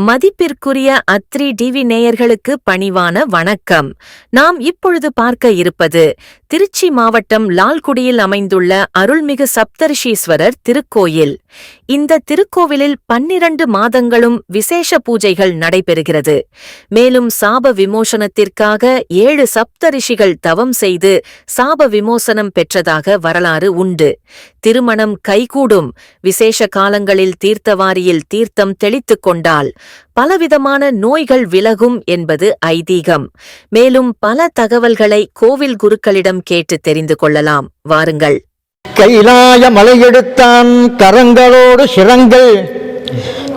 மதிப்பிற்குரிய அத்ரி டிவி நேயர்களுக்கு பணிவான வணக்கம். நாம் இப்பொழுது பார்க்க இருப்பது திருச்சி மாவட்டம் லால்குடியில் அமைந்துள்ள அருள்மிகு சப்தரிஷீஸ்வரர் திருக்கோயில். இந்த திருக்கோவிலில் பன்னிரண்டு மாதங்களும் விசேஷ பூஜைகள் நடைபெறுகிறது. மேலும் சாப விமோசனத்திற்காக ஏழு சப்தரிஷிகள் தவம் செய்து சாப விமோசனம் பெற்றதாக வரலாறு உண்டு. திருமணம் கைகூடும். விசேஷ காலங்களில் தீர்த்தவாரியில் தீர்த்தம் தெளித்துக் கொண்டால் பலவிதமான நோய்கள் விலகும் என்பது ஐதீகம். மேலும் பல தகவல்களை கோவில் குருக்களிடம் கேட்டு தெரிந்து கொள்ளலாம். வாருங்கள். கைலாய மலையெடுத்தான் கரங்களோடு சிரங்கள்.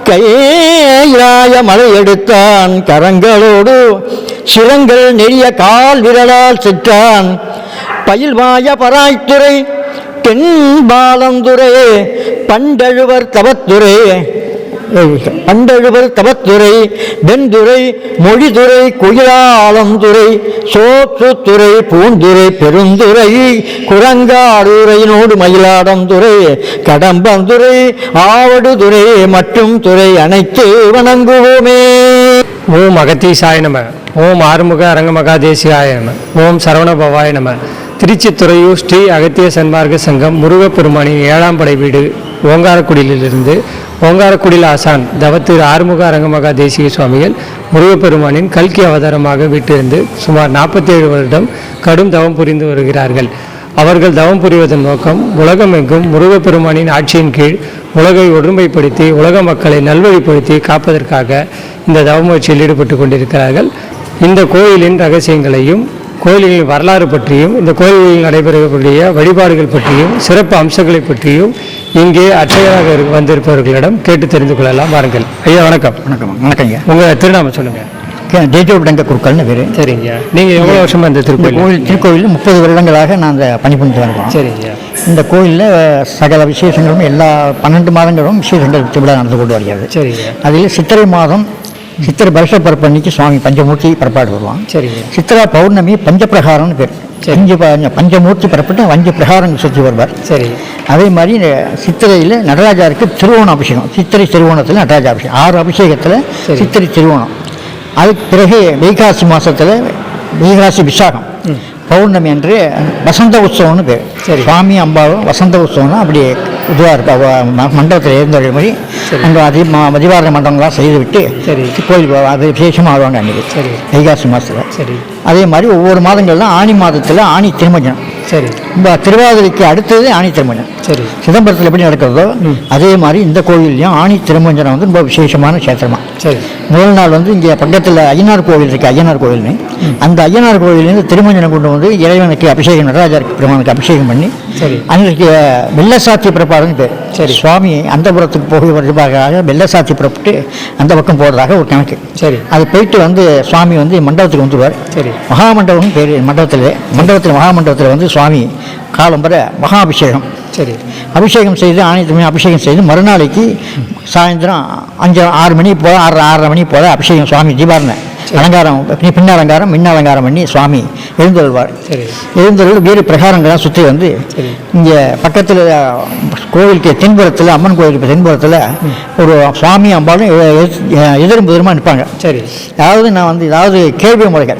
கைலாய மலையெடுத்தான் கரங்களோடு சிரங்கள் நெறிய கால் விரலால் சிற்றான். பயில்வாய பராய்த்துறை தென்பாலந்துறை பண்டழுவர் தவத்துறை பண்டழுவர் தவத்துறை வெண்துறை மொழிதுறை குயிலாளந்துறை சோற்றுத்துறை பூந்துறை பெருந்துறை குரங்காடுறையினோடு மயிலாடந்துறை கடம்பந்துறை ஆவடுதுறை மற்றும் துறை அனைத்து வணங்குவோமே. ஓம் அகத்தீசாய நம ஓம் ஆறுமுக அரங்கமகா தேசிகாய நம ஓம் சரவணபவாய நம. திருச்சி துறையூர் ஸ்ரீ அகத்திய சன்மார்க்க சங்கம் முருகப்பெருமானின் ஏழாம் படை வீடு ஓங்காரக்குடியிலிருந்து ஓங்காரக்குடியில் ஆசான் தவத்திரு ஆறுமுக அரங்கமகா தேசிய சுவாமிகள் முருகப்பெருமானின் கல்கி அவதாரமாக வீட்டிலிருந்து சுமார் நாற்பத்தேழு வருடம் கடும் தவம் புரிந்து வருகிறார்கள். அவர்கள் தவம் புரிவதன் நோக்கம் உலகமெங்கும் முருகப்பெருமானின் ஆட்சியின் கீழ் உலகை ஒருமைப்படுத்தி உலக மக்களை நல்வழிப்படுத்தி காப்பதற்காக இந்த தவ முயற்சியில் ஈடுபட்டு கொண்டிருக்கிறார்கள். இந்த கோயிலின் ரகசியங்களையும் கோயிலின் வரலாறு பற்றியும் இந்த கோயிலில் நடைபெறக்கூடிய வழிபாடுகள் பற்றியும் சிறப்பு அம்சங்களை பற்றியும் இங்கே இரு- வந்திருப்பவர்களிடம் கேட்டு தெரிந்து கொள்ளலாம். வாருங்கள். ஐயா வணக்கம். வணக்கம். வணக்கங்க உங்கள் திருநாமம் சொல்லுங்கள் ஜெயஜோடங்க குருக்கள்னு பேர். சரிங்க. நீங்கள் எவ்வளோ வருஷமா இந்த திருக்கோயில் கோயில் திருக்கோயிலில் முப்பது வருடங்களாக நான் அந்த பணி பண்ணிட்டு வருகிறோம் சரிங்க. இந்த கோயிலில் சகல விசேஷங்களும் எல்லா பன்னெண்டு மாதங்களும் விசேஷங்கள் திருவிழா நடந்து கொண்டு வருகிறது. சரிங்க. அதில் சித்திரை மாதம் சித்திரை வருஷ பரப்பு அன்னைக்கு சுவாமி பஞ்சமூர்த்தி புறப்பாடு வருவான். சரிங்க சித்திரா பௌர்ணமி பஞ்சப்பிரகாரம்னு பேர். சரி. அஞ்சு ப- பஞ்சமூர்த்தி புறப்பட்டு அஞ்சு பிரகாரங்கள் சுற்றி வருவார். சரி. அதே மாதிரி இந்த சித்திரையில் நடராஜாருக்கு திருவோண அபிஷேகம். சித்திரை திருவோணத்தில் நடராஜ அபிஷேகம். ஆறு அபிஷேகத்தில் சரி. சித்திரை திருவோணம். அதுக்கு பிறகு வைகாசி மாதத்தில் வைகாசி விசாகம். பௌர்ணமி அன்று வசந்த உற்சவம்னு பேர். சரி. சுவாமி அம்பாவும் வசந்த உற்சவம்னா அப்படி இதுவாக ம- மண்டபத்தில் சரி. அங்கே அதி மதிவாரண மண்டபங்களாம் செய்து விட்டு சரி. கோயில் அது விசேஷமாக ஆடுவாங்க அன்றைக்கி சரி. வைகாசி மாதத்தில் சரி. அதே மாதிரி ஒவ்வொரு மாதங்கள்லாம் ஆணி மாதத்தில் ஆணி திருமஞ்சனம். சரி. இந்த திருவாதிரைக்கு அடுத்தது ஆணி திருமஞ்சனம். சரி. சிதம்பரத்தில் எப்படி நடக்கிறதோ அதே மாதிரி இந்த கோவில்லையும் ஆணி திருமஞ்சனம் வந்து ரொம்ப விசேஷமான கஷேத்திரமா. சரி. முதல் நாள் வந்து இங்கே பக்கத்தில் ஐயனார் கோவில் இருக்குது ஐயனார் கோவில்னு. அந்த ஐயனார் கோவிலேருந்து திருமஞ்சனம் கொண்டு வந்து இறைவனுக்கு அபிஷேகம் நடராஜர் பெருமானுக்கு அபிஷேகம் பண்ணி சரி. அன்றைக்கு வெள்ளசாத்தி பிறப்பாடுன்னு பேர். சரி. சுவாமி அந்த புறத்துக்கு போய் வருவதாக வெள்ளசாத்தி புறப்பட்டு அந்த பக்கம் போகிறதாக ஒரு கணக்கு. சரி. அது போயிட்டு வந்து சுவாமி வந்து மண்டபத்துக்கு வந்துடுவார் சரி. மகாமண்டபம் பேர் மண்டபத்தில் மண்டபத்தில் மகாமண்டபத்தில் வந்து சுவாமி காலம்பர மகாபிஷேகம். சரி. அபிஷேகம் செய்து ஆணையத்துமே அபிஷேகம் செய்து மறுநாளைக்கு சாயந்தரம் அஞ்சு ஆறு மணி போல ஆறரை ஆறரை மணி போல அபிஷேகம் சுவாமி தீபாரணை அலங்காரம் பின்ன அலங்காரம் முன்ன அலங்காரம் பண்ணி சுவாமி எழுந்தருள்வார். எழுந்தருள் வேறு பிரகாரங்கள்லாம் சுற்றி வந்து. இங்கே பக்கத்தில் கோவிலுக்கு தென்புறத்தில் அம்மன் கோவிலுக்கு தென்புறத்தில் ஒரு சுவாமி அம்பாலும் எ- எ- எதிரும் புதிருமா நிற்பாங்க. சரி. அதாவது நான் வந்து ஏதாவது கேள்வி முறைகள்.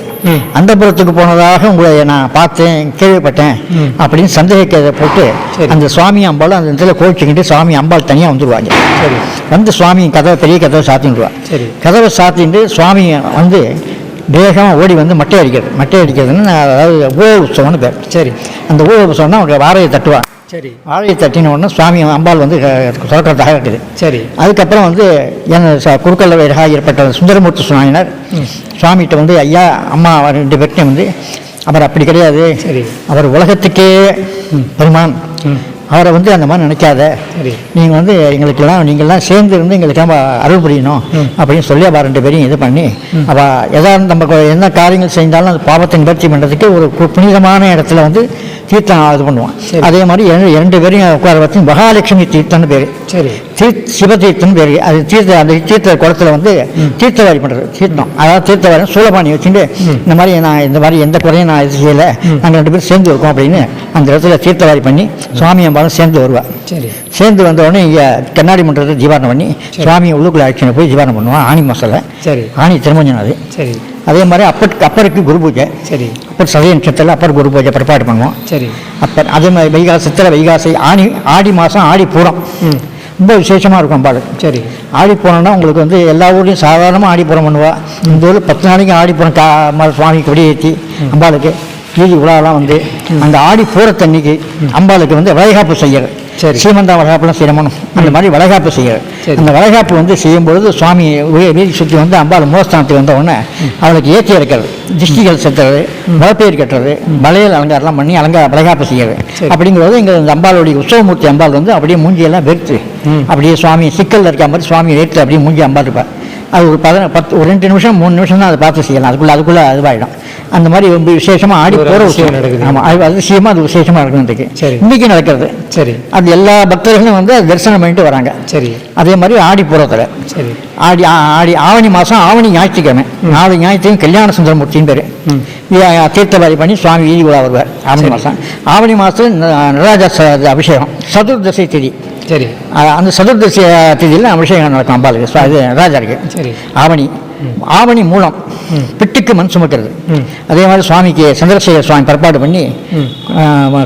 அந்த புறத்துக்கு போனதாக உங்களை நான் பார்த்தேன் கேள்விப்பட்டேன். அப்படின்னு சந்தேகத்தை போட்டு. அந்த சுவாமி அம்பாலும் அந்த இடத்துல கோச்சிக்கிட்டு சுவாமி அம்பாள் தனியாக வந்துடுவாங்க சரி. வந்து சுவாமி கதவை பெரிய கதவை சாத்திடுவா சரி. கதவை சாத்திட்டு சுவாமி வந்து வேகமாக ஓடி வந்து மட்டை அடிக்கிறது. மட்டை அடிக்கிறதுன்னு அதாவது ஊழ உற்சவம்னு பேர். சரி. அந்த ஊழ உற்சவம்னா அவங்க வாழையை தட்டுவா. சரி. வாழையை தட்டின உடனே சுவாமி அம்பாள் வந்து திறக்கிறதாக இருக்குது. சரி. அதுக்கப்புறம் வந்து என் குறுக்கல்ல வைரகா ஏற்பட்ட சுந்தரமூர்த்தி சுவாமினார் சுவாமிகிட்ட வந்து ஐயா அம்மா ரெண்டு பேர்ட்டையும் வந்து அவர் அப்படி கிடையாது. சரி. அவர் உலகத்துக்கே பெருமான். அவரை வந்து அந்த மாதிரி நினைக்காத. நீங்கள் வந்து எங்களுக்கெல்லாம் நீங்கள்லாம் சேர்ந்து இருந்து எங்களுக்கெல்லாம் அருள் புரியணும் அப்படின்னு சொல்லி அவள் ரெண்டு பேரையும் இது பண்ணி அவள் எதாவது நம்ம என்ன காரியங்கள் செஞ்சாலும் அந்த பாவத்தை நிவர்த்தி பண்ணுறதுக்கு ஒரு புனிதமான இடத்துல வந்து தீர்த்தம் இது பண்ணுவான். அதே மாதிரி இரண்டு பேரையும் உட்கார வச்சு மகாலட்சுமி தீர்த்தம்னு பேர். சரி. தீர் சிவதீர்த்தம் பேர் அது தீர்த்த அந்த தீர்த்த குளத்துல வந்து தீர்த்தவாரி பண்ணுறது தீர்த்தம். அதாவது தீர்த்தவாரி சூலபாணி வச்சுட்டு இந்த மாதிரி நான் இந்த மாதிரி எந்த குறையும் நான் இது செய்யலை. நாங்கள் ரெண்டு பேரும் சேர்ந்து இருக்கோம் அப்படின்னு அந்த இடத்துல தீர்த்தவாரி பண்ணி சுவாமி அம்பாலும் சேர்ந்து வருவா. சரி. சேர்ந்து வந்த உடனே இங்கே கண்ணாடி மன்றத்தை ஜீவாரணம் பண்ணி சுவாமியை உள்ளுக்குள்ள அழைச்சின்னு போய் ஜீவாரணம் பண்ணுவான் ஆணி மாசத்தில் சரி. ஆணி திருமஞ்சனம் அது. சரி. அதே மாதிரி அப்பருக்கு அப்பருக்கு குரு பூஜை. சரி. அப்பர் சதய நட்சத்திரத்தில் அப்பர் குரு பூஜை பிற்பாடு பண்ணுவோம். சரி. அப்பர் அதே மாதிரி வைகாசி சித்திரை வைகாசி ஆணி ஆடி மாதம் ஆடி பூரம். ரொம்ப விசேஷமாக இருக்கும் பாடல் சரி ஆடி உங்களுக்கு வந்து எல்லா ஊர்லேயும் சாதாரணமாக ஆடிப்புறம் பண்ணுவாள் பண்ணுவா. இந்த ஊரில் பத்து நாளைக்கு ஆடிப்புறம் கா ம- சுவாமிக்கு ஏற்றி அம்பாளுக்கு. வீதி உலாலாம் வந்து அந்த ஆடி தண்ணிக்கு அம்பாளுக்கு வந்து வளைகாப்பு செய்யறது. சரி. சீமந்தா வளைகாப்புலாம் செய்யணும் அந்த மாதிரி வளைகாப்பு செய்யறது. அந்த வளைகாப்பு வந்து செய்யும் பொழுது சுவாமி வீதி சுற்றி வந்து அம்பாள் மூலஸ்தானத்துக்கு வந்த உடனே அவளுக்கு ஏற்றி இறக்கிறது திஷ்டிகள் செத்துறது மலைப்பேர் கட்டுறது வளையல் அலங்காரம்லாம் பண்ணி அலங்கார வளைகாப்பு செய்யறது. அப்படிங்கிறது இங்கே இந்த அம்பாளுடைய உற்சவமூர்த்தி அம்பாள் வந்து அப்படியே மூஞ்சியெல்லாம் வெறுத்து. அப்படியே சுவாமி சிக்கல்ல இருக்க மாதிரி சுவாமி வேர்த்து அப்படியே மூஞ்சி அம்பாள் இருப்பார். அது ஒரு பதின பத்து ஒரு ரெண்டு நிமிஷம் மூணு நிமிஷம் தான் அதை பார்த்து செய்யலாம். அதுக்குள்ள அதுக்குள்ள அதுவாயிடும் அந்த மாதிரி ரொம்ப விசேஷமா ஆடி போகிற அதிசயம் நடக்குது. ஆமாம் அது அதிசயமாக அது விசேஷமா இருக்கும் இன்றைக்கு. சரி. இன்னைக்கு நடக்கிறது. சரி. அது எல்லா பக்தர்களும் வந்து தரிசனம் பண்ணிட்டு வராங்க. சரி. அதே மாதிரி ஆடி பூரத்தில் சரி. ஆடி ஆடி ஆவணி மாதம் ஆவணி ஞாயிற்றுக்கிழமை. நாலு ஞாயிற்றுக்கிழமை கல்யாண சுந்தரமூர்த்தின்னு பேர். தீர்த்தவாரி பண்ணி சுவாமி வீதி உலா வருவார். ஆவணி. மாதம் ஆவணி மாதம் நடராஜ ச- அபிஷேகம். சதுர்தசி திதி. சரி. அந்த சதுர்தசி திதியில் அபிஷேகம் நடக்கும் அம்பாளுக்கு ராஜாருக்கு. சரி. ஆவணி. ஆவணி மூலம் பிட்டுக்கு மண் சுமக்கிறது. அதே மாதிரி சுவாமிக்கு சந்திரசேகர சுவாமி பற்பாடு பண்ணி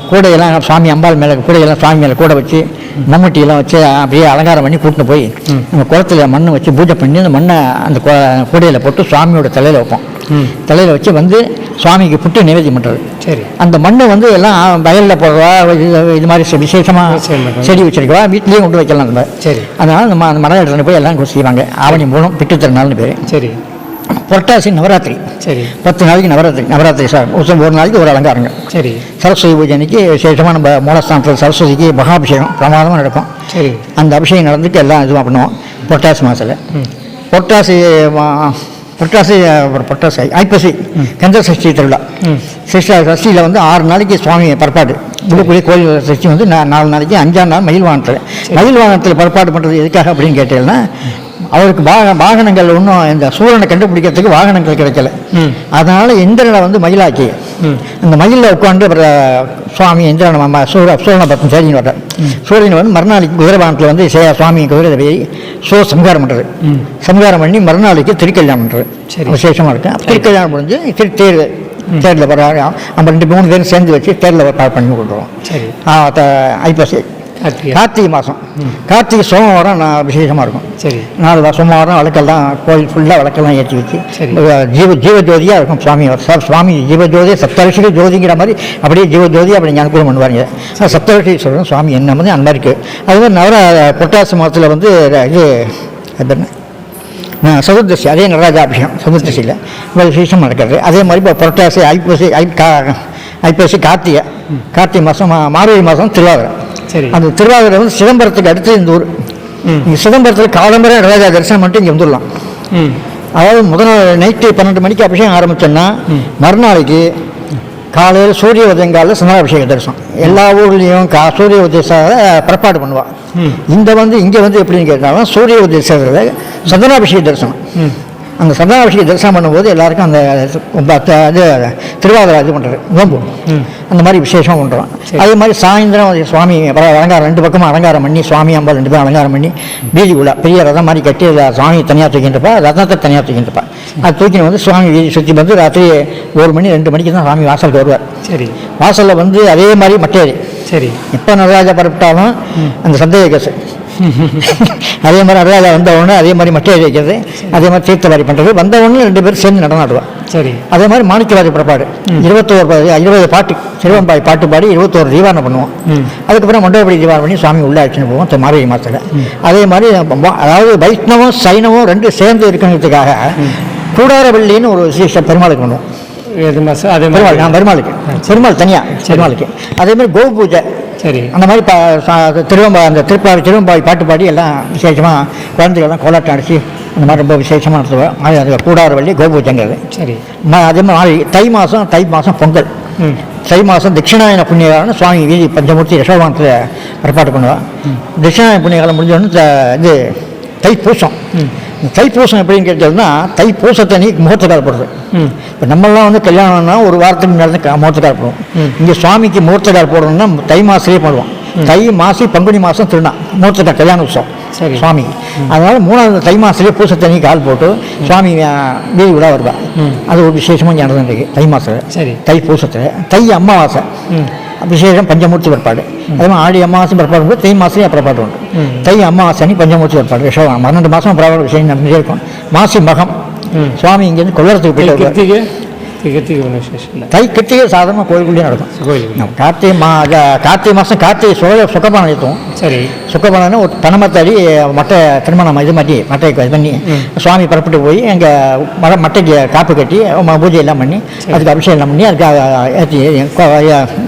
கூடையெல்லாம் சுவாமி அம்பாள் மேலே கூடையெல்லாம் சுவாமி மேலே கூட வச்சு மம்முட்டியெல்லாம் வச்சு அப்படியே அலங்காரம் பண்ணி கூட்டிட்டு போய் நம்ம குளத்துல மண் வச்சு பூஜை பண்ணி அந்த மண்ணை அந்த கூடையில் போட்டு சுவாமியோட தலையில் வைப்போம். தலையில் வச்சு வந்து சுவாமிக்கு புட்டு நிவேதியம் பண்ணுறது சரி. அந்த மண்ணை வந்து எல்லாம் வயலில் போடுறவா இது- இது மாதிரி விசேஷமாக. செடி வச்சிருக்கவா? வீட்லேயும் கொண்டு வைக்கலாம் நம்ம. சரி. அதனால் நம்ம அந்த மரம் எடுத்துகிட்டு போய் எல்லாம் செய்வாங்க. ஆவணி மூலம் பிட்டு திருநாள்னு பேர். சரி. புரட்டாசி நவராத்திரி. சரி. பத்து நாளைக்கு நவராத்திரி நவராத்திரி சார். ஒரு ஒரு நாளைக்கு ஒரு அலங்காரங்க. சரி. சரஸ்வதி பூஜை அன்னைக்கு விசேஷமாக நம்ம மூலஸ்தானத்தில் சரஸ்வதிக்கு மகாபிஷேகம் பிரமாதமாக நடக்கும். சரி. அந்த அபிஷேகம் நடந்துட்டு எல்லாம் இதுவாக பண்ணுவோம். புரட்டாசி மாதத்தில். புரட்டாசி புரட்டாசி அப்புறம் புரட்டாசி ஐப்பசி கந்த சஷ்டி திருவிழா. சஷ்டி சஷ்டியில் வந்து ஆறு நாளைக்கு சுவாமி பரப்பாடு உள்ளுக்குள்ளே கோயில் சஷ்டி வந்து நா- நாலு நாளைக்கு அஞ்சாம் நாள் மயில் வாகனத்தில் மயில் வாகனத்தில் பரப்பாடு பண்ணுறது எதுக்காக அப்படின்னு கேட்டீங்கன்னா அவருக்கு வாக வாகனங்கள் இன்னும் இந்த சூரனை கண்டுபிடிக்கிறதுக்கு வாகனங்கள் கிடைக்கல. அதனால் இந்திரனை வந்து மயிலாக்கி. ம். அந்த மயிலில் உட்காந்து அப்புறம் சுவாமி இந்திரன் மாமா சூர சூரனை பக்கம் சூரியன் வர்றார். சூரியன் வந்து மறுநாளைக்கு குதிரை வாகனத்தில் வந்து சே- சுவாமி குதிரை போய் சூ சம்ஹாரம் பண்ணுறது. சம்ஹாரம் பண்ணி மறுநாளைக்கு திருக்கல்யாணம் பண்ணுறது. விசேஷமாக இருக்கு. அப்ப திருக்கல்யாணம் முடிஞ்சு திரு தேர் தேரில் வர நம்ம ரெண்டு மூணு பேரும் சேர்ந்து வச்சு தேரில் பண்ணி சரி. ஆ, த- ஐப்பசி. கார்த்திகை. மாதம். கார்த்திகை சோமவாரம் நான் விசேஷமாக இருக்கும். சரி. நாலு சோமவாரம் விளக்கெல்லாம் கோயில் ஃபுல்லாக விளக்கெல்லாம் ஏற்றி வச்சு. ஜீவ ஜீவஜோதியாக இருக்கும் சுவாமி சார் சுவாமி ஜீவஜோதி சப்தரிஷிக ஜோதிங்கிற மாதிரி அப்படியே ஜீவஜோதி அப்படி ஞானக்கூடம் பண்ணுவாங்க சப்தரிஷி சொல்கிறோம் சுவாமி என்ன வந்து அந்த மாதிரி இருக்குது அது மாதிரி நவர புரட்டாசி மாதத்தில் வந்து இது அது என்ன? சதுர்தசி அதே நடராஜாபிஷேகம் சதுர்தசியில். இவ்வளோ விசேஷம் நடக்கிறது. அதே மாதிரி இப்போ புரட்டாசி ஐப்பசி ஐ கா ஐப்பசி கார்த்திகை கார்த்திகை மாதம் மார்கழி மாதம் திருவாதிரை. சரி. அந்த திருவாதிரை வந்து சிதம்பரத்துக்கு அடுத்து இந்த ஊர். இங்கே சிதம்பரத்தில் காலம்பரை நடராஜா தரிசனம் பண்ணிட்டு இங்கே வந்துடலாம். அதாவது முதல் நாள் நைட்டு பன்னெண்டு மணிக்கு அபிஷேகம் ஆரம்பிச்சோன்னா மறுநாளைக்கு காலையில் சூரிய உதயங்காலில் சந்திராபிஷேக தரிசனம். எல்லா ஊர்லேயும் கா சூரிய உதயசால புறப்பாடு பண்ணுவாள். இந்த வந்து இங்கே வந்து எப்படின்னு கேட்டாலும் சூரிய உதயசால சந்தனாபிஷேக தரிசனம். அந்த சந்தனாபிஷேக தரிசனம் பண்ணும்போது எல்லாருக்கும் அந்த இது திருவாதிரை இது பண்ணுறது நோம்பு. அந்த மாதிரி விசேஷம் பண்ணுறோம் சரி. அதே மாதிரி சாயந்தரம் சுவாமி அலங்காரம் ரெண்டு பக்கமும் அலங்காரம் பண்ணி சுவாமி அம்பாள் ரெண்டு பேரும் அலங்காரம் பண்ணி வீதி உலா பெரிய ரதம் மாதிரி கட்டி சாமி தனியாக தூக்கின்றப்பா ரதத்தை தனியாக தூக்கின்றப்பா அது தூக்கின்னு வந்து சுவாமி வீதி சுற்றி வந்து ராத்திரி ஒரு மணி ரெண்டு மணிக்கு தான் சாமி வாசலுக்கு வருவார். சரி. வாசலில் வந்து அதே மாதிரி மட்டையடி சரி. எப்போ நடராஜா பரப்பிட்டாலும் அந்த சந்தேக கேசு. அதே மாதிரி நடராஜா வந்த உடனே அதே மாதிரி மட்டையடி வைக்கிறது அதே மாதிரி தீர்த்தவாரி பண்ணுறது வந்த உடனே ரெண்டு பேரும் சேர்ந்து நடனாடுவா சரி. அதே மாதிரி மாணிக்கவாதி புறப்பாடு. இருபத்தோரு இருபது பாட்டு சிறுவம்பாய் பாட்டு பாடி இருபத்தோரு தீவாரணம் பண்ணுவோம். அதுக்கப்புறம் மண்டபப்படி தீவாரணம் பண்ணி சுவாமி உள்ள அழைச்சின்னு போவோம் மார்கழி மாதத்தில் அதே மாதிரி அதாவது வைஷ்ணவம் சைனவம் ரெண்டு சேர்ந்து இருக்கணுங்கிறதுக்காக கூடாரவள்ளின்னு ஒரு விசேஷ பெருமாளுக்கு பண்ணுவோம். அதே பெருமாள் மாதிரி நான் பெருமாளுக்கு. பெருமாள் தனியாக பெருமாளுக்கு. அதே மாதிரி கோ பூஜை. சரி. அந்த மாதிரி ப திருவம்பா அந்த திருப்பாவை திருவம்பாய் பாட்டு பாடி எல்லாம் விசேஷமாக குழந்தைகள்லாம் கோலாட்டம் அடிச்சு அந்த மாதிரி ரொம்ப விசேஷமாக நடத்துவோம் அது அது கூடாரவள்ளி கோபூஜைங்கிறது. சரி. அதே மாதிரி தை மாதம் தை மாதம் பொங்கல். தை மாதம் தட்சிணாயன புண்ணியகாரன சுவாமி வீதி பஞ்சமூர்த்தி யசோவானத்தில் ஏற்பாடு பண்ணுவா தட்சிணாயன புண்ணிய காலம் முடிஞ்சோடனே த- இது தைப்பூசம் எப்படின்னு கேட்டோம்னா தைப்பூசத்தை நீ முகூர்த்தக்கார போடுறது இப்போ நம்மளாம் வந்து கல்யாணம்னா ஒரு வாரத்துக்கு முன்னாடி முகூர்த்தக்கார போடுவோம் இங்கே சுவாமிக்கு முகூர்த்தக்கார போடணும்னா தை மாசிலே போடுவோம். தை மாசி பங்குனி மாதம் திருநா முகூர்த்தக்கார கல்யாண உற்சவம் சரி. சுவாமி. அதனால மூணாவது தை மாசத்துலேயே பூசத்தண்ணி கால் போட்டு சுவாமி வீதி விழா வருவா அது ஒரு விசேஷமாக இருக்கு. தை மாதத்தில் சரி. தை பூசத்தில் தை அமாவாசை. விசேஷம் பஞ்சமூர்த்தி பிற்பாடு அதே மாதிரி ஆடி அமாவாசை பிற்பாடு உண்டு தை மாதத்துலேயே பிற்பாடு உண்டு. தை அமாவாசை அன்னி பஞ்சமூர்த்தி பிற்பாடு விஷயம் பன்னெண்டு மாதம் பிறகு விஷயம் நடந்துட்டே இருக்கும். மாசி மகம். சுவாமி இங்கேருந்து கொள்ளறதுக்கு போயிட்டு தை கிருத்திகை சாதாரணமாக கோயிலுக்குள்ளேயே நடக்கும். கார்த்திகை மா கார்த்திகை மாதம் கார்த்திகை சுக ஏற்றுவோம் சரி சுக்கபானம்னு ஒரு பனமத்தாடி மட்டை திருமணம் இது மாதிரி மட்டை இது பண்ணி சுவாமி புறப்பட்டு போய் எங்கள் மர மட்டைக்கு காப்பு கட்டி பூஜை எல்லாம் பண்ணி அதுக்கு அபிஷேகம் எல்லாம் பண்ணி அதுக்கு ஏற்றி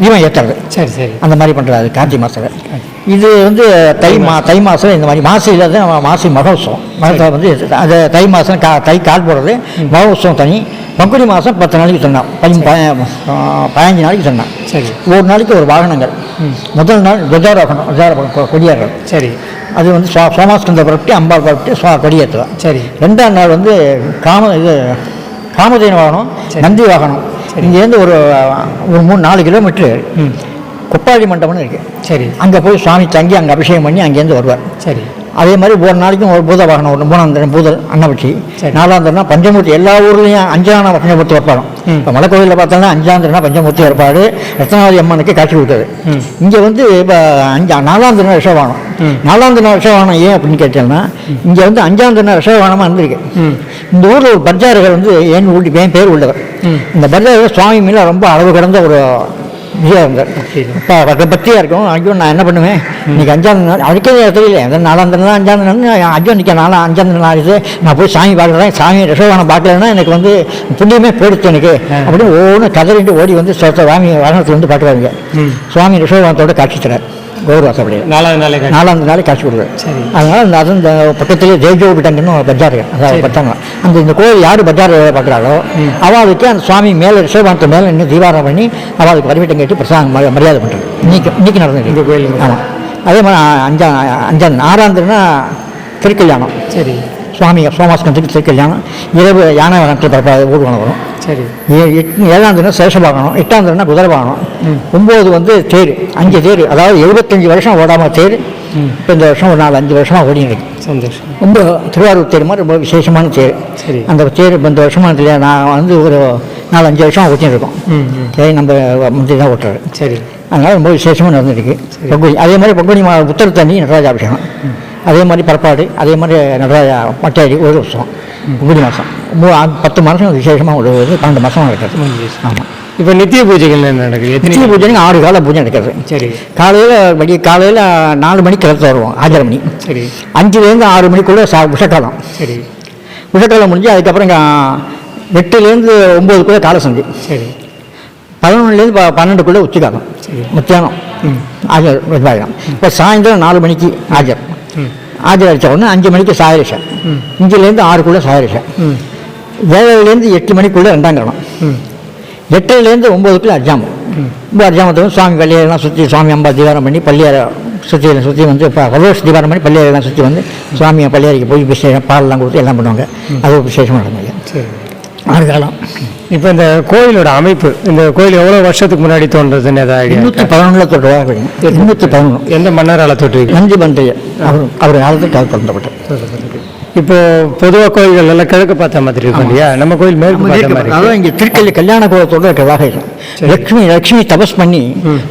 தீபம் ஏற்றுறது. சரி சரி. அந்த மாதிரி பண்ணுறாரு கார்த்திகை மாதத்தில் இது வந்து தை மா தை மாதம் இந்த மாதிரி மாசியில் தான் மாசி மகோத்சவம். மகத்தில் வந்து அது தை மாதம் கா தை கால் போடுறது மகோத்சவம் தனி. பங்குனி மாதம் பத்து நாளைக்கு சொன்னான். பதி பதினஞ்சு நாளைக்கு சொன்னான். சரி. ஒரு நாளைக்கு ஒரு வாகனங்கள். முதல் நாள் துஜாரோகணம் துஜாரோகணம் கொடியார்கள் சரி. அது வந்து சோ சோமாஸ்கந்த புறப்பட்டு அம்பாள் புறப்பட்டு சுவா கொடியேற்றுவான் சரி. ரெண்டாம் நாள் வந்து காம இது காமதேன வாகனம் நந்தி வாகனம். இங்கேருந்து ஒரு ஒரு மூணு நாலு கிலோமீட்ரு கொப்பாடி மண்டபம்னு இருக்கு. சரி. அங்கே போய் சுவாமி தங்கி அங்கே அபிஷேகம் பண்ணி அங்கேருந்து வருவார். சரி. அதே மாதிரி ஒரு நாளைக்கும் ஒரு பூத வாகனம் ஒரு மூணாம் தரம் பூதல் அன்னபட்சி. நாலாம் பஞ்சமூர்த்தி எல்லா ஊர்லேயும் அஞ்சான பஞ்சமூர்த்தி ஏற்பாடும் இப்போ மலை கோயிலில் பார்த்தோம்னா அஞ்சாம் தரம்னா பஞ்சமூர்த்தி ஏற்பாடு ரத்னாவதி அம்மனுக்கு காட்சி கொடுத்தது இங்கே வந்து இப்போ அஞ்சா நாலாம் தினம் ரிஷவானம் நாலாம் தினம் ஏன் அப்படின்னு கேட்டேன்னா இங்கே வந்து அஞ்சாம் தினம் ரிஷவானமாக இருந்திருக்கு. இந்த ஊரில் ஒரு பர்ஜார்கள் வந்து என் ஊட்டி என் பேர் உள்ளவர். இந்த பர்ஜார்கள் சுவாமி மேலே ரொம்ப அளவு கடந்த ஒரு விஜயா இருந்தார் இப்போ இருக்கும். ஐயோ நான் என்ன பண்ணுவேன்? இன்னைக்கு அஞ்சாம் நாள். அதுக்கே தெரியல அந்த நாலாம் தினம் தான் அஞ்சாம் தினம் ஐயோ நிற்க நாலாம் அஞ்சாம் தினம் ஆகுது நான் போய் சாமி பார்க்குறேன். சாமி ரிஷவானம் பார்க்கலன்னா எனக்கு வந்து புண்ணியமே போயிடுச்சு எனக்கு. அப்படின்னு ஒவ்வொன்று கதறிட்டு ஓடி வந்து சுவாமி வாகனத்தில் வந்து பாட்டுவாங்க சுவாமி ரிஷவானத்தோட காட்சி தரார். கௌரவாசப்படியில் நாலாவது நாளே. நாலாவது நாள் காட்சி கொடுக்குறாரு சரி. அதனால இந்த அது இந்த பக்கத்திலே ஜெய்ஜோ விட்டங்கன்னு பஜார் அதாவது பட்டாங்க அந்த இந்த கோயில் யார் பஜார் பார்க்குறாளோ அவளுக்கு அந்த சுவாமி மேலே ரிஷபானத்து மேலே இன்னும் தீபாரம் பண்ணி அவளுக்கு பரிவட்டம் கேட்டு பிரசாதம் ம- மரியாதை பண்ணுறது இன்னைக்கு இன்னைக்கு நடந்தது. இந்த கோயிலுக்கு. ஆமாம் அதே மாதிரி அஞ்சா அஞ்சாம் ஆறாம் திருக்கல்யாணம். சரி. சுவாமி சோமாஸ்கந்தத்துக்கு திருக்கல்யாணம். இரவு யானை வாகனத்தில் பிறப்பாது ஊர்வலம் வரும். சரி. ஏழாம் தினம் சேஷபாகனம் எட்டாம் தினம் குதிரை வாகனம் ஒம்பது வந்து தேர் அஞ்சு தேர். அதாவது எழுபத்தஞ்சு வருஷம் ஓடாம தேர். இப்போ இந்த வருஷம் ஒரு நாலு அஞ்சு வருஷமாக ஓடின்னு இருக்கு. சந்தோஷம். ரொம்ப திருவாரூர் தேர் மாதிரி ரொம்ப விசேஷமான தேர். சரி. அந்த தேர் இப்போ இந்த வருஷமா இல்லையா? நான் வந்து ஒரு நாலு அஞ்சு வருஷம் ஓட்டின்னு தேர் நம்ம முந்தி தான் ஓட்டுறாரு சரி. அதனால ரொம்ப விசேஷமாக நடந்துருக்கு. பங்குனி அதே மாதிரி பங்குனி உத்தர தண்ணி நடராஜ அபிஷேகம் அதே மாதிரி பரப்பாடு அதே மாதிரி நடராஜ மட்டாடி ஒரு வருஷம் பங்குனி மாதம் மூ பத்து மாதம் விசேஷமாக ஒரு பன்னெண்டு மாதம் நடக்கிறது. ஆமாம் இப்போ நித்திய பூஜைகள் என்ன நடக்குது? நித்திய பூஜைக்கு ஆறு கால பூஜை நடக்கிறது. சரி. காலையில் விடிய காலையில் நாலு மணிக்கு கிளத்து வருவோம் ஆஜர மணி. சரி. அஞ்சுலேருந்து ஆறு மணிக்குள்ளே சா விஷக்காலம் சரி. விஷக்காலம் முடிஞ்சு அதுக்கப்புறம் இங்க எட்டுலேருந்து ஒம்போதுக்குள்ளே கால சந்தி. சரி. பதினொன்றுலேருந்து பன்னெண்டுக்குள்ளே உச்சிக்காலம். மத்தியானம். ஆஜர் இப்போ சாயந்தரம் நாலு மணிக்கு ஆஜர் ம். ஆஜர் அடித்த உடனே அஞ்சு மணிக்கு சாயரிஷம் அஞ்சுலேருந்து ஆறுக்குள்ளே சாயரிஷம் ம். ஏழுலேருந்து எட்டு மணிக்குள்ளே ரெண்டாம் கிழமை ம். எட்டுலேருந்து ஒம்போதுக்குள்ளே அர்ஜாமம் இப்போ அர்ஜாமத்தை சுவாமி பள்ளியெல்லாம் சுற்றி சுவாமி அம்பா தீபாரம் பண்ணி பள்ளியார சுற்றி சுற்றி வந்து இப்போ பிரதோஷ தீபாரம் பண்ணி பள்ளியாரெல்லாம் சுற்றி வந்து சுவாமியை பள்ளியாரிக்கு போய் விசேஷம் பாலெல்லாம் கொடுத்து எல்லாம் பண்ணுவாங்க. அது ஒரு விசேஷமாக நடந்தது ஆறு காலம் இப்போ இந்த கோயிலோட அமைப்பு இந்த கோயில் எவ்வளோ வருஷத்துக்கு முன்னாடி தோன்றதுன்னு ஏதாவது ஐடியா முந்நூற்றி பதினொன்றில் தொட்டு முந்நூற்றி பதினொன்று எந்த மன்னரால் தொட்டிருக்கு நந்தி பந்தைய அவர் அவர் காலத்துக்கு அது திறந்தப்பட்டது இப்போ பொதுவாக கோயில்கள் எல்லாம் கிழக்கு பார்த்த மாதிரி இருக்கும் இல்லையா? நம்ம கோயில் மேற்கு பார்த்த மாதிரி. அதாவது இங்கே திருக்கல்லி கல்யாண கோலத்தோட இருக்கிறதாக இருக்கும் லக்ஷ்மி லக்ஷ்மி தபஸ் பண்ணி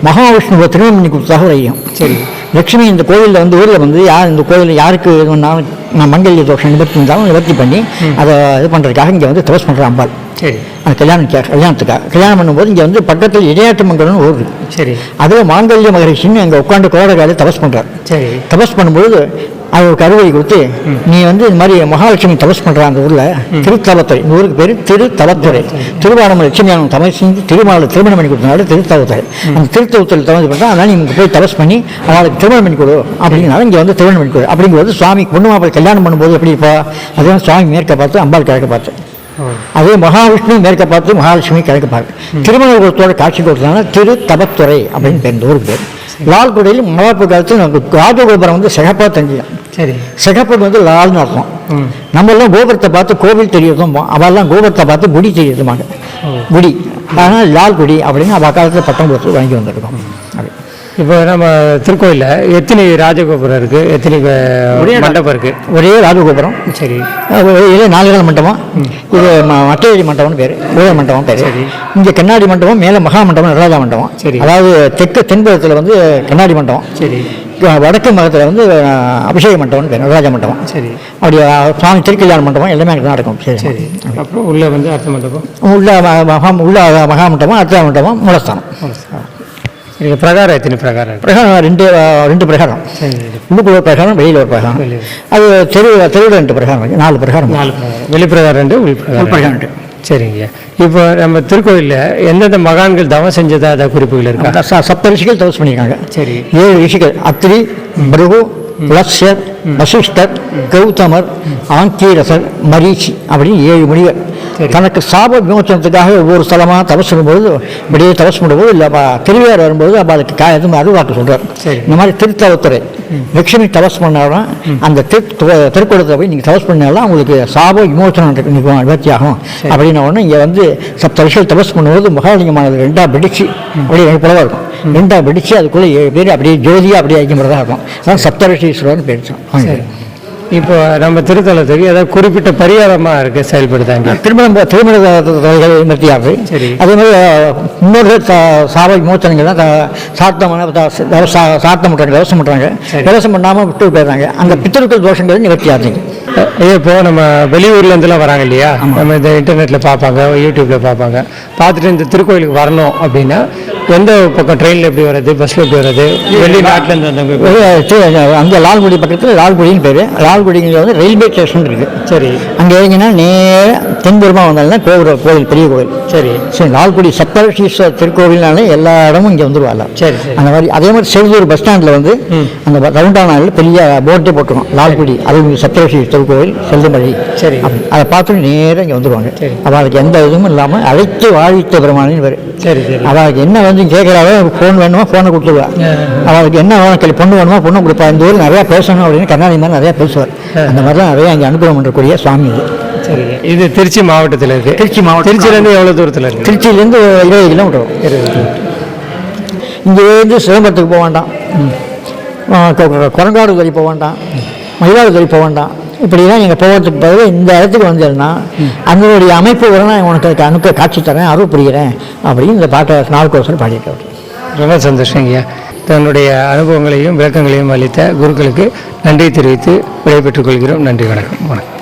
மகாவிஷ்ணுவை திருமணம் பண்ணி கொடுத்தாக ஐயம் சரி. லக்ஷ்மி இந்த கோயிலில் வந்து ஊரில் வந்து யார் இந்த கோயிலில் யாருக்கு பண்ணாலும் நான் மங்கல்ய தோஷம் நிவர்த்தி இருந்தாலும் நிவர்த்தி பண்ணி அதை இது பண்ணுறதுக்காக இங்கே வந்து தபஸ் பண்ணுற அம்பாள். சரி. அந்த கல்யாணத்துக்காக கல்யாணத்துக்காக. கல்யாணம் பண்ணும்போது இங்கே வந்து பக்கத்தில் இடையாட்டு மங்கலம்னு ஊர் சரி. அதில் மாங்கல்ய மகரிஷின்னு அங்கே உட்காந்து கோடகாலி தபஸ் பண்ணுறாரு சரி. தபஸ் பண்ணும்போது அவருக்கு அறுவடை கொடுத்து நீ வந்து இந்த மாதிரி மகாலட்சுமி தபஸ் பண்ணுற அந்த ஊரில். திருத்தலத்துறை. இந்த ஊருக்கு பேர் திருத்தலத்துறை. திருவாரூர் லட்சுமியானம் தபஸ் செஞ்சு திருமாவளை திருமணம் பண்ணி கொடுத்தனால திருத்தலத்துறை. அந்த திருத்தலத்தில் தபஸ் பண்ணுறா அதனால் நீ இங்கே போய் தபஸ் பண்ணி அவளுக்கு திருமணம் பண்ணி கொடு அப்படிங்கிறனால இங்கே வந்து திருமணம் பண்ணி கொடு அப்படிங்கும்போது சுவாமி பொண்ணு மாப்பிள்ளை கல்யாணம் பண்ணும்போது எப்படி இருப்பா அதே சுவாமி மேற்க பார்த்து அம்பாள் கிழக்க பார்த்து. அதே மகாவிஷ்ணு மேற்க பார்த்து மகாலட்சுமி கிழக்க பார்த்து. திருமண குலத்தோட காட்சி கொடுத்தனால திரு தபத்துறை அப்படின்னு பேர் ஊருக்கு பேர். லால்குடியில் மகாப்பு காலத்தில் நமக்கு ராஜகோபுரம் வந்து சிகப்பாக தெரிஞ்சிடும் சரி. சிகப்பு வந்து லால்னு அர்த்தம். நம்ம எல்லாம் கோபுரத்தை பார்த்து கோவில் தெரியறதும் அவெல்லாம் கோபுரத்தை பார்த்து குடி தெரியறதுமாங்க. குடி. ஆனால் லால் குடி அப்படின்னு அவள் காலத்தில் பட்டம் கொடுத்து வாங்கி வந்திருக்கோம். இப்போ நம்ம திருக்கோயிலில் எத்தனை ராஜகோபுரம் இருக்கு எத்தனை மண்டபம் இருக்கு? ஒரே ராஜகோபுரம். சரி. இது நாலுகால மண்டபம்? இது மட்டையடி மண்டபம்னு பேர். ஊழ மண்டபம் பேர். சரி. இங்கே கண்ணாடி மண்டபம் மேலே மகா மண்டபம் நடராஜா மண்டபம். சரி. அதாவது தெற்கு தென்புறத்தில் வந்து கண்ணாடி மண்டபம். சரி. வடக்கு மகத்தில் வந்து அபிஷேக மண்டபம்னு பேர் நடராஜா மண்டபம். சரி. அப்படி சுவாமி திருக்கல்யாண மண்டபம் எல்லாமே அங்கே தான் நடக்கும். சரி. சரி. அப்புறம் உள்ள வந்து அர்த்த மண்டபம்? உள்ள மகா உள்ள மகா மண்டபம் அர்த்தா மண்டபம் மூலஸ்தானம். சரி பிரகாரம் எத்தனை பிரகாரம்? பிரகாரம் ரெண்டு ரெண்டு பிரகாரம். உள்ளுக்குள்ள ஒரு பிரகாரம் வெளியில் ஒரு பிரகாரம். அது தெரு தெருவில் ரெண்டு பிரகாரம் நாலு பிரகாரம் நாலு பிரகாரம். வெளிப்பிரகாரம் ரெண்டு உள் உள் பிரகாரம் ரெண்டு. சரிங்க. இப்போ நம்ம திருக்கோயிலில் எந்தெந்த மகான்கள் தவம் செஞ்சதா அதை குறிப்புகள் இருக்கா? சப்த ரிஷிகள் தவஸ் பண்ணியிருக்காங்க. சரி. ஏழு ரிஷிகள் அத்ரி பிருகு லக்ஷர் வசிஷ்டர் கௌதமர் ஆங்கீரசர் மரீச்சி அப்படின்னு ஏழு சரி. தனக்கு சாப விமோச்சனத்துக்காக ஒவ்வொரு ஸ்தலமாக தபஸ் பண்ணும்போது இப்படியே தபஸ் பண்ணும்போது இல்லை திருவிழா வரும்போது அப்போ அதுக்கு கா எதுவும் அருள்வாக்கு சொல்கிறார். இந்த மாதிரி திருத்தலத்துறை லட்சுமி தபஸ் பண்ணாலும் அந்த திரு திருக்கூடத்தை போய் நீங்கள் தபஸ் பண்ணாலும் உங்களுக்கு சாப விமோச்சனம் நிற்கும் நிவர்த்தி ஆகும் அப்படின்ன உடனே இங்கே வந்து சப்த ரிஷிகள் தபஸ் பண்ணும்போது மகாலிங்கமானது ரெண்டாக பிடிச்சு அப்படியே புலவாக இருக்கும். ரெண்டாக பிடிச்சு அதுக்குள்ளே ஏழு பேர் அப்படியே ஜோதியாக அப்படியே ஐக்கியமாக இருக்கும். அதான் சப்தரிஷீஸ்வரர்னு பேர் சரி. இப்போ நம்ம திருத்தலத்துக்கு ஏதாவது குறிப்பிட்ட பரிகாரமாக இருக்கு செயல்படுதாங்க திருமணம் திருமண தலைகள் நிறுத்தியாரு சரி. அதே மாதிரி அஹ், முன்னோர்கள் சா- சாப விமோச்சனங்கள்லாம் த- சாத்தமான சாத்தம் பண்ணுறாங்க தவசம் பண்ணுறாங்க. தவசம் பண்ணாமல் விட்டு போயிடுறாங்க. அந்த பித்தர்கள் தோஷங்கள் நிவர்த்தியாருங்க ஐயா இப்போ நம்ம வெளியூர்ல இருந்துலாம் வராங்க இல்லையா? நம்ம இந்த இன்டர்நெட்ல பார்ப்பாங்க யூடியூப்ல பார்ப்பாங்க. பார்த்துட்டு இந்த திருக்கோயிலுக்கு வரணும் அப்படின்னா எந்த பக்கம் ட்ரெயினில் எப்படி வர்றது பஸ்ல எப்படி வர்றது? வெளிநாட்டுல இருந்து வந்தவங்க அங்கே லால்குடி பக்கத்தில் லால்குடின்னு பேர். லால்குடிங்கிறது வந்து ரயில்வே ஸ்டேஷன் இருக்குது சரி. அங்கே இறங்கினா நேராக தென்புறமாக வந்தாலும் கோவில் கோவில் பெரிய கோவில். சரி. சரி லால்குடி சப்தரிஷீஸ்வரர் திருக்கோவில்னாலே எல்லா இடமும் இங்கே வந்துருவாங்க. சரி அந்த மாதிரி அதே மாதிரி செல்வூர் பஸ் ஸ்டாண்டில் வந்து. அந்த ரவுண்டானாவில் பெரிய போர்டே போட்டுருக்கோம் லால்குடி அது சப்தரிஷி திருக்கோவில் செல்லுமலை சரி. அதை பார்த்து நேராக இங்கே வந்துருவாங்க. சரி. அவளுக்கு எந்த இதுவும் இல்லாமல் அழைத்து வாழ்வித்த பெருமானின்னு பேர். சரி சரி. அவளுக்கு என்ன வந்து கேட்குறாவோ ஃபோன் வேணுமா? ஃபோனை கொடுத்துருவா. அவளுக்கு என்ன வேணும் கேள்வி பொண்ணு வேணுமா? பொண்ணு கொடுப்பா. இந்த ஊர் நிறையா பேசணும் அப்படின்னு கர்நாடகி மாதிரி நிறையா பேசுவார். அந்த மாதிரிலாம் நிறையா இங்கே அனுகிரகம் பண்ணக்கூடிய சுவாமி இது. சரி இது திருச்சி மாவட்டத்தில் இருக்கு. திருச்சி மாவட்டம். திருச்சியிலேருந்து எவ்வளோ தூரத்தில் இருக்கு? திருச்சியிலேருந்து இருபது கிலோமீட்டர் இங்கேருந்து சிதம்பரத்துக்கு போக வேண்டாம். ஆ, கொ- கொ- குரங்காடுதுறை போக வேண்டாம். மயிலாடுதுறை போக வேண்டாம். இப்படிலாம் நீங்கள் போகிறதுக்கு பதில் இந்த இடத்துக்கு வந்ததுன்னா அதனுடைய அமைப்பு வர நான் உனக்கு அனுக்க காட்சி தரேன் அருள் புரிகிறேன் அப்படின்னு இந்த பாட்டை நாளுக்கு பாடிட்டு ரொம்ப சந்தோஷங்க தன்னுடைய அனுபவங்களையும் விளக்கங்களையும் அளித்த குருக்களுக்கு நன்றி தெரிவித்து விடைபெற்றுக் கொள்கிறோம். நன்றி வணக்கம். வணக்கம்.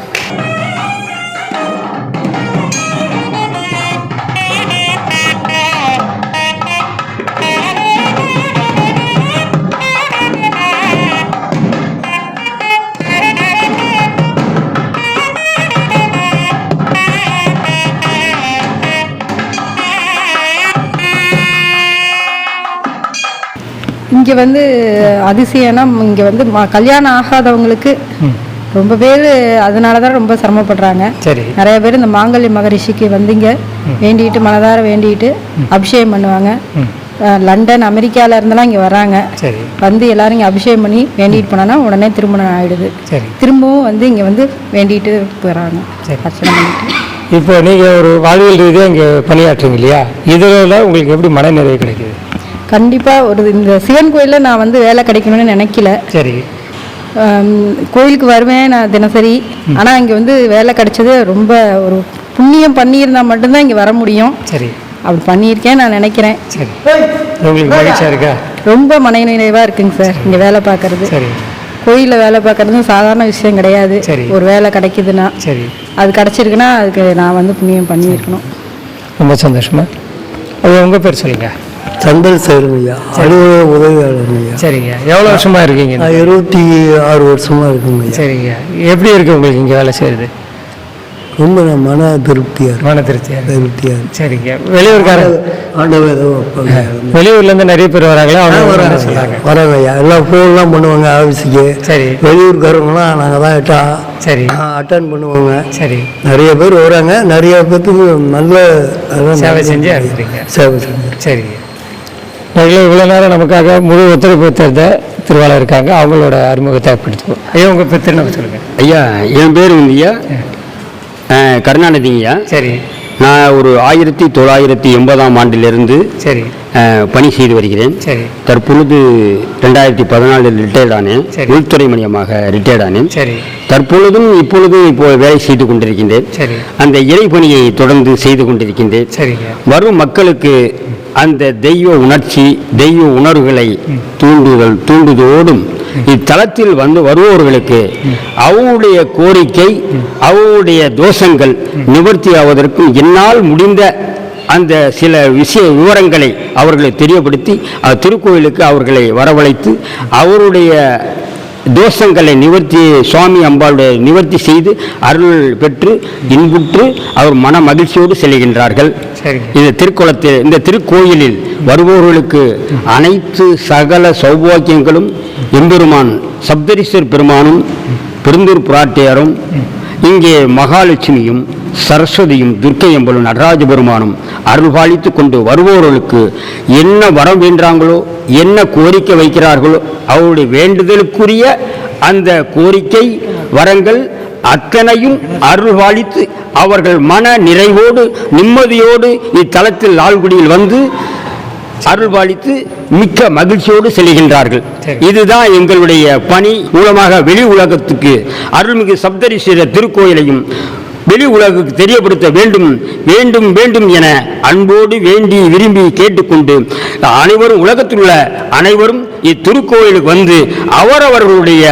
இங்கே வந்து அதிசயம்னா இங்கே வந்து கல்யாணம் ஆகாதவங்களுக்கு ரொம்ப பேர் அதனால தான் ரொம்ப சிரமப்படுறாங்க. சரி. நிறைய பேர் இந்த மாங்கல்ய மகரிஷிக்கு வந்தீங்க. வேண்டிட்டு மனதார வேண்டிட்டு அபிஷேகம் பண்ணுவாங்க. லண்டன் அமெரிக்கால இருந்தெல்லாம் இங்கே வராங்க. சரி. வந்து எல்லாரும் இங்கே அபிஷேகம் பண்ணி வேண்டிட்டு போனோன்னா உடனே திருமணம் ஆயிடுது. சரி. திரும்பவும் வந்து இங்கே வந்து வேண்டிட்டு போகிறாங்க சரி. அர்ச்சனை பண்ணிட்டு. இப்போ நீங்கள் ஒரு வாழ்வியல் ரீதியாக இங்கே பணியாற்றுங்க இல்லையா? இதில் உங்களுக்கு எப்படி மனநிறைவு கிடைக்குது? கண்டிப்பாக ஒரு இந்த சிவன் கோயிலில் நான் வந்து வேலை கிடைக்கணும்னு நினைக்கல. சரி. கோயிலுக்கு வருவேன் நான் தினசரி. ஆனால் இங்கே வந்து வேலை கிடைச்சது ரொம்ப ஒரு புண்ணியம் பண்ணியிருந்தா மட்டும்தான் இங்கே வர முடியும். சரி. அப்படி பண்ணியிருக்கேன் நான் நினைக்கிறேன். சரி. உங்களுக்கு மகிழ்ச்சியாக இருக்கா? ரொம்ப மனநிறைவாக இருக்குங்க சார் இங்கே வேலை பார்க்கறது. சரி. கோயிலில் வேலை பார்க்கறது சாதாரண விஷயம் கிடையாது. சரி. ஒரு வேலை கிடைக்குதுன்னா சரி. அது கிடைச்சிருக்குன்னா அதுக்கு நான் வந்து புண்ணியம் பண்ணியிருக்கணும். ரொம்ப சந்தோஷமா. அது உங்கள் பேர் சொல்லுங்க. சந்திரசேகரன் ஐயா அலுவலக உதவியாளர் ஐயா சரிங்க. எவ்வளோ வருஷமா இருக்கீங்க நான் இருபத்தி ஆறு வருஷமா இருக்குங்க ஐயா சரிங்க. எப்படி இருக்கு உங்களுக்கு இங்கே வேலை செய்யறது? ரொம்ப நான் மன மன திருப்தியாக இருக்கு. திருப்தியா இருக்கு சரிங்க. வெளியூர்காரங்க ஆண்டவ ஏதோ வைப்பாங்க. வெளியூர்லேருந்து நிறைய பேர் வராங்களா அவங்க வராங்க சொல்கிறாங்க வராங்க. ஐயா எல்லாம் ஃபோன்லாம் பண்ணுவாங்க ஆஃபீஸுக்கு சரி. வெளியூர்காரங்களாம் நாங்கள் தான் எட்டா சரி. அட்டன் பண்ணுவாங்க. சரி. நிறைய பேர் வராங்க. நிறைய பேர்த்துக்கு நல்ல சேவை செஞ்சு. அனுப்புறீங்க. சேவை செஞ்சு. சரிங்க. அதில் இவ்வளோ நேரம் நமக்காக முழு ஒத்துழைப்பு தந்த திருவாளர் இருக்காங்க. அவங்களோட அறிமுகத்தை ஏற்படுத்துவோம் ஐயா உங்கள் பேர் திருநம்ப சொல்லுங்கள் ஐயா என் பேர் வந்து ஐயா. கருணாநிதிங்கய்யா சரி. நான் ஒரு ஆயிரத்தி தொள்ளாயிரத்தி எண்பதாம் ஆண்டிலிருந்து சரி. பணி செய்து வருகிறேன். சரி. தற்பொழுது ரெண்டாயிரத்தி பதினாலில் ரிட்டையர்ட் ஆனேன். சரி. உள்துறை மணியமாக ரிட்டையர்ட் ஆனேன். சரி. தற்பொழுதும் இப்பொழுதும் இப்போ வேலை செய்து கொண்டிருக்கின்றேன். சரி. அந்த இறைப்பணியை தொடர்ந்து செய்து கொண்டிருக்கின்றேன். சரிங்க. வரும் மக்களுக்கு அந்த தெய்வ உணர்ச்சி தெய்வ உணர்வுகளை தூண்டுதல் தூண்டுதோடும் இத்தலத்தில் வந்து வருபவர்களுக்கு அவருடைய கோரிக்கை அவருடைய தோஷங்கள் நிவர்த்தி ஆவதற்கும் என்னால் முடிந்த அந்த சில விஷய விவரங்களை அவர்களை தெரியப்படுத்தி திருக்கோயிலுக்கு அவர்களை வரவழைத்து அவருடைய தோஷங்களை நிவர்த்தி சுவாமி அம்பாளுடைய நிவர்த்தி செய்து அருள் பெற்று இன்புற்று அவர் மன மகிழ்ச்சியோடு செல்கின்றார்கள். இந்த திருக்குளத்தில் இந்த திருக்கோயிலில் வருபவர்களுக்கு அனைத்து சகல சௌபாக்கியங்களும் எம்பெருமான் சப்தரிஸ்வர் பெருமானும் பெருந்தூர் பிராட்டியாரும் இங்கே மகாலட்சுமியும் சரஸ்வதியும் துர்க்கை எம்பலும் நடராஜ பெருமானும் அருள்பாலித்து கொண்டு வருபவர்களுக்கு என்ன வரம் வேண்டாங்களோ என்ன கோரிக்கை வைக்கிறார்களோ அவருடைய வேண்டுதலுக்குரிய அந்த கோரிக்கை வரங்கள் அத்தனையும் அருள்பாலித்து அவர்கள் மன நிறைவோடு நிம்மதியோடு இத்தலத்தில் லால்குடியில் வந்து அருள்பாலித்து மிக்க மகிழ்ச்சியோடு செல்கின்றார்கள். இதுதான் எங்களுடைய பணி மூலமாக வெளி உலகத்துக்கு அருள்மிகு சப்தரிஸ்வரர் திருக்கோயிலையும் வெளி உலகுக்கு தெரியப்படுத்த வேண்டும் வேண்டும் வேண்டும் என அன்போடு வேண்டி விரும்பி கேட்டுக்கொண்டு அனைவரும் உலகத்தில் உள்ள அனைவரும் இத்திருக்கோயிலுக்கு வந்து அவரவர்களுடைய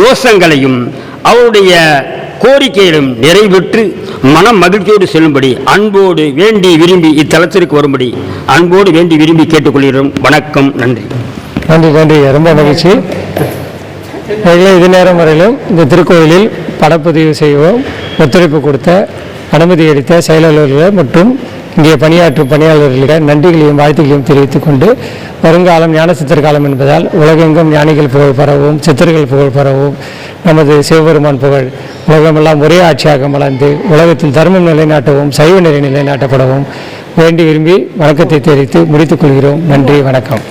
தோஷங்களையும் அவருடைய கோரிக்கையிலும் நிறைவேற்று மனம் மகிழ்ச்சியோடு செல்லும்படி அன்போடு வேண்டி விரும்பி இத்தலத்திற்கு வரும்படி அன்போடு வேண்டி விரும்பி கேட்டுக்கொள்கிறோம் வணக்கம் நன்றி நன்றி நன்றி ரொம்ப மகிழ்ச்சி இது நேரம் வரையிலும் இந்த திருக்கோயிலில் படப்பதிவு செய்வோம் ஒத்துழைப்பு கொடுத்த அனுமதி அளித்த செயலாளர்கள் மற்றும் இங்கே பணியாற்றும் பணியாளர்களிடம் நன்றிகளையும் வாழ்த்துகளையும் தெரிவித்துக் கொண்டு வருங்காலம் ஞான சித்தர் காலம் என்பதால் உலகெங்கும் ஞானிகள் புகழ் பரவும் சித்தர்கள் புகழ் பரவும் நமது சிவபெருமான் புகழ் உலகமெல்லாம் ஒரே ஆட்சியாக மலர்ந்து உலகத்தில் தர்மம் நிலைநாட்டவும் சைவ நிலை நிலைநாட்டப்படவும் வேண்டி விரும்பி வணக்கத்தை தெரிவித்து முடித்துக் கொள்கிறோம். நன்றி வணக்கம்.